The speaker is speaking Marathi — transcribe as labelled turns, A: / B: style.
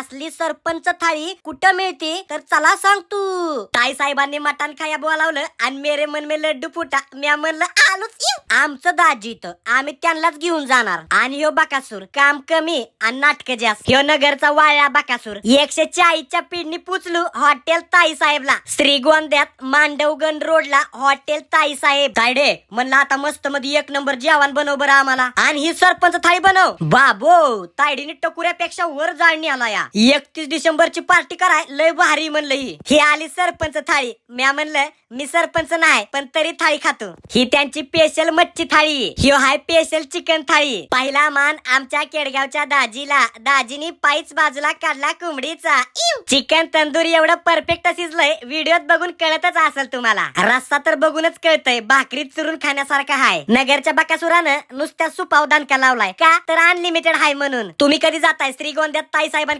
A: असली सरपंच थाळी कुठं मिळते? तर चला सांग तू. ताई साहेबांनी मटण खाया बोलावलं आणि मेरे मन मे लड्डू फुटा. म्या म्हणलं माणूस आमचं दाजी इथं. आम्ही त्यांनाच घेऊन जाणार. आणि ह्यो बकासूर काम कमी आणि नाटक जास्त. ह्यो नगरचा वाळ्या बाकासूर. एकशे चाळीसच्या पिढणी पुचलू हॉटेल ताई साहेबला. श्रीगोंद्यात मांडवगण रोडला हॉटेल ताई साहेब. तायडे म्हणलं आता मस्त मध्ये एक नंबर जेवण बनव बरं आम्हाला. आणि ही सरपंच थाळी बनव. बाबो तायडीने टकुऱ्यापेक्षा वर जाळणी आला या. एकतीस डिसेंबरची पार्टी कराय लय भारी म्हणलं ही. ही आली सरपंच थाळी. म्या म्हणलं मी सरपंच नाही पण तरी थाळी खातो. ही त्यांची स्पेशल मच्छी थाळी. ह्यो हाय स्पेशल चिकन थाळी. पहिला मान आमच्या केडगावच्या दाजीला दाजीनी पायच बाजूला काढला कोंबडीचा. चिकन तंदुरी एवढं परफेक्ट शिजलंय व्हिडिओत बघून कळतच असेल तुम्हाला. रस्सा तर बघूनच कळतंय भाकरीत चुरून खाण्यासारखा हाय. नगरच्या बकासुरानं नुसत्या सुपाव दानका लावलाय. का? तर अनलिमिटेड हाय म्हणून. तुम्ही कधी जाताय? श्रीगोंद्यात ताई साहेबांकडे